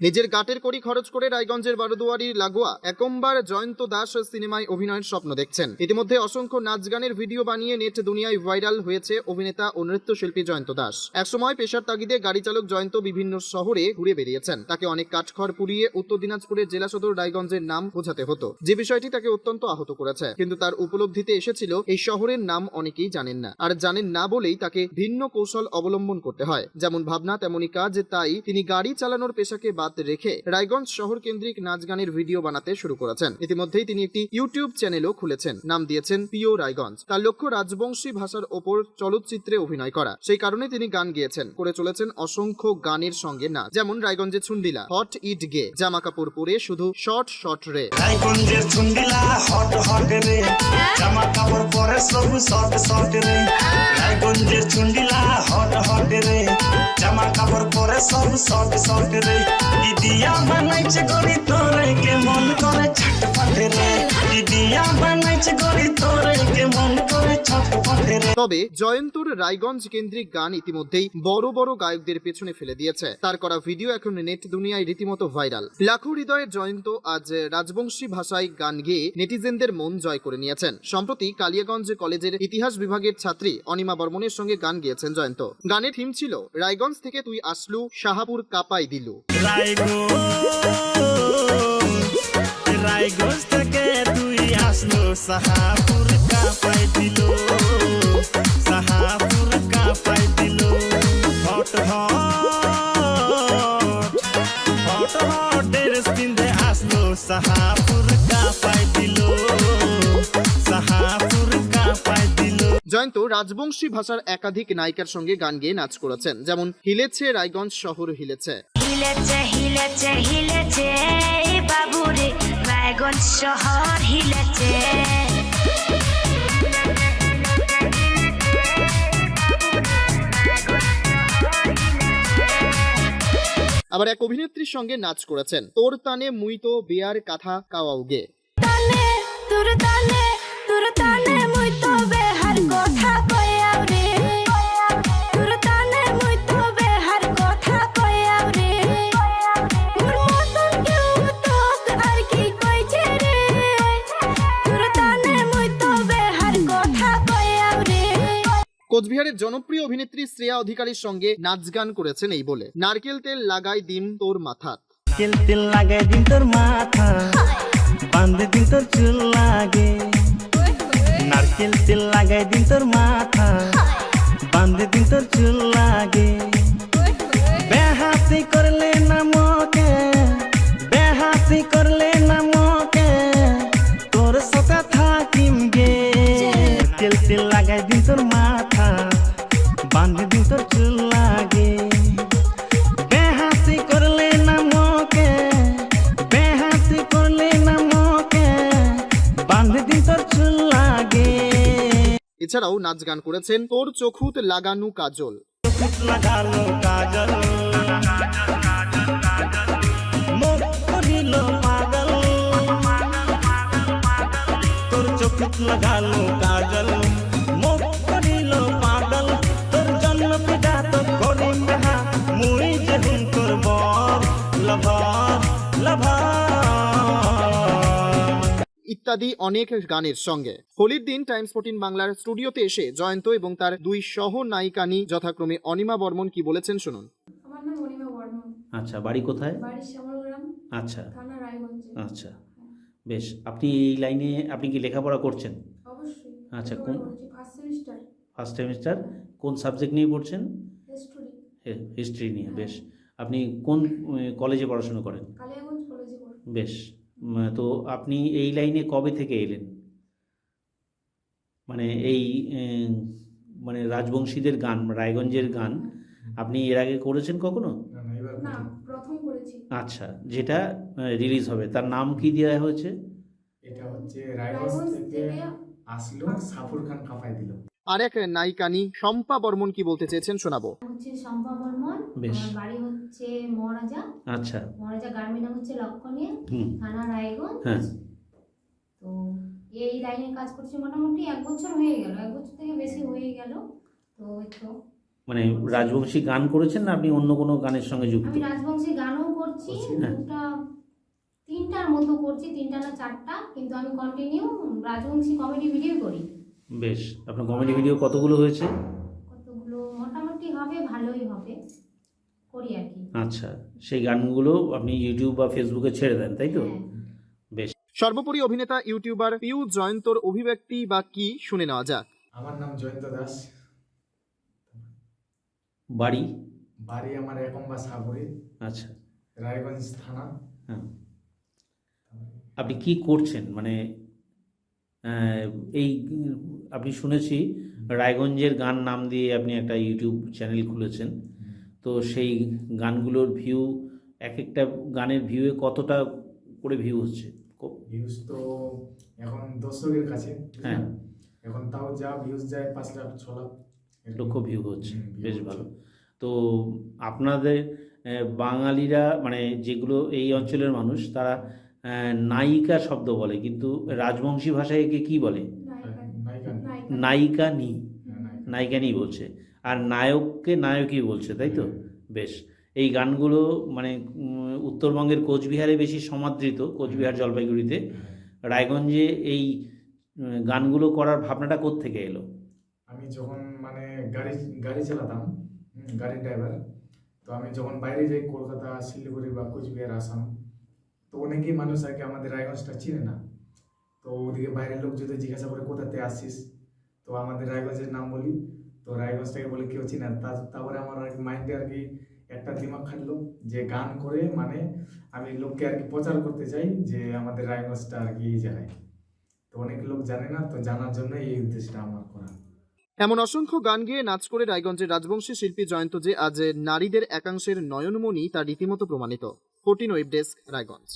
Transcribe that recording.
নিজের গাটের কড়ি খরচ করে রায়গঞ্জের বারোদুয়ারির লাগোয়া একম্বার জয়ন্ত দাস সিনেমায় অভিনয়ের স্বপ্ন দেখছেন। ইতিমধ্যে অসংখ্য নাচ গানের ভিডিও বানিয়ে নেট দুনিয়ায় ভাইরাল হয়েছে অভিনেতা ও নৃত্যশিল্পী জয়ন্ত দাস। একসময় পেশার তাগিদে গাড়ি চালক জয়ন্ত বিভিন্ন শহরে ঘুরে বেরিয়েছেন তাকে অনেক কাঠখড় পুড়িয়ে উত্তর দিনাজপুরের জেলা সদর রায়গঞ্জের নাম বোঝাতে হতো। যে বিষয়টি তাকে অত্যন্ত আহত করেছে, কিন্তু তার উপলব্ধিতে এসেছিল এই শহরের নাম অনেকেই জানেন না। আর জানেন না বলেই তাকে ভিন্ন কৌশল অবলম্বন করতে হয়। যেমন ভাবনা তেমনই কাজ, তাই তিনি গাড়ি চালানোর পেশাকে বাদ রেখে রায়গঞ্জ শহর কেন্দ্রিক নাচ গানের ভিডিও বানাতে শুরু করেছেন। ইতিমধ্যেই তিনি একটি ইউটিউব চ্যানেলও খুলেছেন। নাম দিয়েছেন পিও রায়গঞ্জ। তার লক্ষ্য রাজবংশী ভাষার ওপর চলচ্চিত্রে অভিনয় করা। সেই কারণে তিনি গান গেয়েছেন। করে চলেছেন অসংখ্য গানের সঙ্গে নাচ। যেমন রায়গঞ্জের ছুন্ডিলা, হট ইট গে। জামা কাপড় পরে শুধু শর্ট শর্ট রে। জামা কাপড় পরে সব শর্ট শর্ট রে। জামা কাপড় পরে সব শর্ট শর্ট রে। দিদিয়া বানাইছে গড়ি তোরে কে মন করে ছটপট রে? দিদিয়া বানাইছে গড়ি তোরে তবে জয়ন্তর রায়গঞ্জ কেন্দ্রিক গান ইতিমধ্যেই বড় বড় গায়কদের পেছনে ফেলে দিয়েছে। তার করা ভিডিও এখন নেট দুনিয়ায় রীতিমতো ভাইরাল। লাখো হৃদয়ের জয়ন্ত আজ রাজবংশী ভাষায় গান গেয়ে নেটিজেনদের মন জয় করে নিয়েছেন। সম্প্রতি কালিয়াগঞ্জ কলেজের ইতিহাস বিভাগের ছাত্রী অনিমা বর্মনের সঙ্গে গান গেয়েছেন জয়ন্ত। গানের থিম ছিল, রায়গঞ্জ থেকে তুই আসলু শাহাপুর কাপাই দিলু। রায়গঞ্জ। থেকে তুই আসলো সাহাপুর জয়ন্ত রাজবংশী ভাষার একাধিক নায়িকার সঙ্গে গান গেয়ে নাচ করেছেন যেমন হিলেছে রায়গঞ্জ শহর হিলেছে। হিলেছে হিলেছে হিলেছে বাবুরে রায়গঞ্জ শহর হিলেছে। আবার এক অভিনেত্রীর সঙ্গে নাচ করেছেন। তোর তানে মুই তো বেয়ার কাথা কাওয়াউগে কোচবিহারের জনপ্রিয় অভিনেত্রী শ্রেয়া অধিকারীর সঙ্গে নাচ গান করেছেন এই বলে। নারকেল তেল লাগাই দিম তোর মাথাত তেল তেল লাগাই দিন তোর মাথা বান্ধে দিন তোর চুল লাগে নারকেল তেল লাগাই দিন তোর মাথা বান্ধে দিন তোর চুল লাগে বেহাসি করলে না মোকে বেহাসি করলে না মোকে, তোর থাকিম গে। তেল তেল লাগাই দিন তোর এছাড়াও নাচ গান করেছেন তোর চোখুত লাগানু কাজল। Lover lover. ইত্যাদি অনেক গানের সঙ্গে। হোলির দিন টাইমস ফোর্টিন বাংলার স্টুডিওতে এসে জয়ন্ত এবং তার দুই সহ নায়িকানি যথাক্রমে অনিমা বর্মন কি বলেছেন শুনুন। আমার নাম অনিমা বর্মন। আচ্ছা বাড়ি কোথায়? বাড়ি শ্যামলগ্রাম আচ্ছা। থানা রায়গঞ্জে। আচ্ছা বেশ। আপনি এই লাইনে আপনি কি লেখাপড়া করছেন? অবশ্যই। আচ্ছা, কোন- ফার্স্ট সেমিস্টার ফার্স্ট সেমিস্টার কোন সাবজেক্ট নিয়ে পড়ছেন? হিস্টোরি হিস্ট্রি নিয়ে বেশ। আপনি কোন কলেজে পড়াশোনা করেন? কালিয়াগঞ্জ কলেজে পড়ি। বেশ। তো আপনি এই লাইনে কবে থেকে এলেন? মানে এই মানে রাজবংশীদের গান রায়গঞ্জের গান আপনি এর আগে করেছেন কখনো? না প্রথম করেছি। আচ্ছা যেটা রিলিজ হবে তার নাম কি দেওয়া হয়েছে? এটা হচ্ছে রায়গঞ্জ থেকে আসলো সাফর খান কাঁপাই দিল। আর এক নায়িকানি শম্পা বর্মন কি বলতে চেয়েছেন শোনাবো। হচ্ছে শম্পা বর্মন। বেশ। বাড়ি হচ্ছে মহারাজা। আচ্ছা। মহারাজা গ্রামের নাম হচ্ছে লক্ষণীয় থানা রায়গঞ্জ। হ্যাঁ। তো এই লাইনে কাজ করছি মোটামুটি এক বছর হয়ে গেল এক বছর থেকে বেশি হয়ে গেল। তো তো। মানে রাজবংশী গান করেছেন না আপনি অন্য কোনো গানের সঙ্গে যুক্ত? আমি রাজবংশী গানও করছি করছি। দুটা তিনটার মতো করছি তিনটা না চারটা কিন্তু আমি কন্টিনিউ রাজবংশী কমেডি ভিডিও করি। বেশ আপনার কমেডি ভিডিও কতগুলো হয়েছে? কতগুলো? মোটামুটি হবে ভালোই হবে। করি আর কি। আচ্ছা সেই গানগুলো আপনি ইউটিউব বা ফেসবুকে ছেড়ে দেন তাই তো? হ্যাঁ। বেশ। সর্বোপরি অভিনেতা ইউটিউবার পিউ জয়ন্তর অভিব্যক্তি বা কি শুনে নেওয়া যাক। আমার নাম জয়ন্ত দাস। বাড়ি? বাড়ি আমার একম্বা সাগরে আচ্ছা। রায়গঞ্জ থানা। হ্যাঁ। আপনি কি করছেন? মানে আহ, এই আপনি শুনেছি রায়গঞ্জের গান নাম দিয়ে আপনি একটা ইউটিউব চ্যানেল খুলেছেন। তো সেই গানগুলোর ভিউ এক একটা গানের ভিউয়ে কতটা করে ভিউ হচ্ছে? ভিউজ তো এখন দর্শকের কাছে হ্যাঁ। এখন তাও যা ভিউজ যায় পাঁচ লাখ ছ লাখ এরকম। লক্ষ ভিউ হচ্ছে বেশ ভালো। তো আপনাদের বাঙালিরা মানে যেগুলো এই অঞ্চলের মানুষ তারা নায়িকা শব্দ বলে কিন্তু রাজবংশী ভাষায় একে কি বলে? নায়িকা। নায়িকা নায়িকা নায়িকা নি। হ্যাঁ। নায়িকা নি বলছে। আর নায়ককে নায়কই বলছে তাই তো? বেশ। এই গানগুলো মানে উত্তরবঙ্গের কোচবিহারে বেশি সমাদৃত কোচবিহার জলপাইগুড়িতে। রায়গঞ্জে এই গানগুলো করার ভাবনাটা কোত্থেকে এলো? আমি যখন মানে গাড়ি গাড়ি চালাতাম গাড়ির ড্রাইভার তো আমি যখন বাইরে যাই কলকাতা শিলিগুড়ি বা কোচবিহার আসাম তো অনেকেই মানুষ আর কি আমাদের রায়গঞ্জটা চিনে না। তো ওদিকে বাইরের লোক যদি জিজ্ঞাসা করে কোথাতে আসছিস তো আমাদের রায়গঞ্জের নাম বলি। তো রায়গঞ্জটাকে বলে কেউ চিনে তারপরে আমার আর কি মাইন্ডে আর কি একটা দিমাগ খাটলো যে গান করে মানে আমি লোককে আর কি প্রচার করতে চাই যে আমাদের রায়গঞ্জটা আর কি এই জায়গায়। তো অনেক লোক জানে না, তো জানার জন্য এই উদ্দেশ্যটা আমার করা। এমন অসংখ্য গান গেয়ে নাচ করে রায়গঞ্জের রাজবংশী শিল্পী জয়ন্ত যে আজ নারীদের একাংশের নয়নমণি তা রীতিমতো প্রমাণিত। Fourteen web desk, Raiganj.